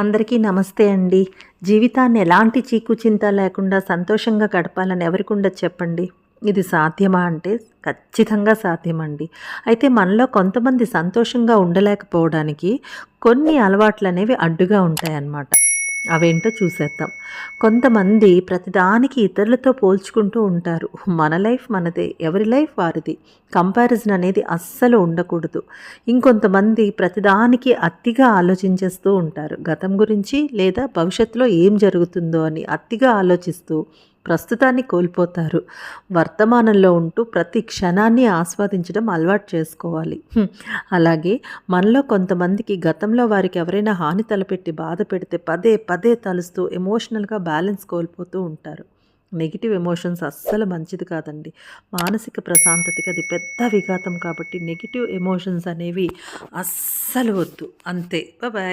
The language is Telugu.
అందరికీ నమస్తే అండి. జీవితాన్ని ఎలాంటి చీకు చింత లేకుండా సంతోషంగా గడపాలని ఎవరికి ఉండదు చెప్పండి. ఇది సాధ్యమా అంటే ఖచ్చితంగా సాధ్యమండి. అయితే మనలో కొంతమంది సంతోషంగా ఉండలేకపోవడానికి కొన్ని అలవాట్లు అనేవి అడ్డుగా ఉంటాయన్నమాట. అవేంటో చూసేద్దాం. కొంతమంది ప్రతిదానికి ఇతరులతో పోల్చుకుంటూ ఉంటారు. మన లైఫ్ మనదే ఎవరి లైఫ్ వారిది. కంపారిజన్ అనేది అస్సలు ఉండకూడదు. ఇంకొంతమంది ప్రతిదానికి అతిగా ఆలోచించేస్తూ ఉంటారు. గతం గురించి లేదా భవిష్యత్తులో ఏం జరుగుతుందో అని అతిగా ఆలోచిస్తూ ప్రస్తుతాన్ని కోల్పోతారు. వర్తమానంలో ఉంటూ ప్రతి క్షణాన్ని ఆస్వాదించడం అలవాటు చేసుకోవాలి. అలాగే మనలో కొంతమందికి గతంలో వారికి ఎవరైనా హాని తలపెట్టి బాధ పెడితే పదే పదే తలుస్తూ ఎమోషనల్గా బ్యాలెన్స్ కోల్పోతూ ఉంటారు. నెగిటివ్ ఎమోషన్స్ అస్సలు మంచిది కాదండి. మానసిక ప్రశాంతతకి అది పెద్ద విఘాతం కాబట్టి నెగిటివ్ ఎమోషన్స్ అనేవి అస్సలు వద్దు. అంతే. బాయ్.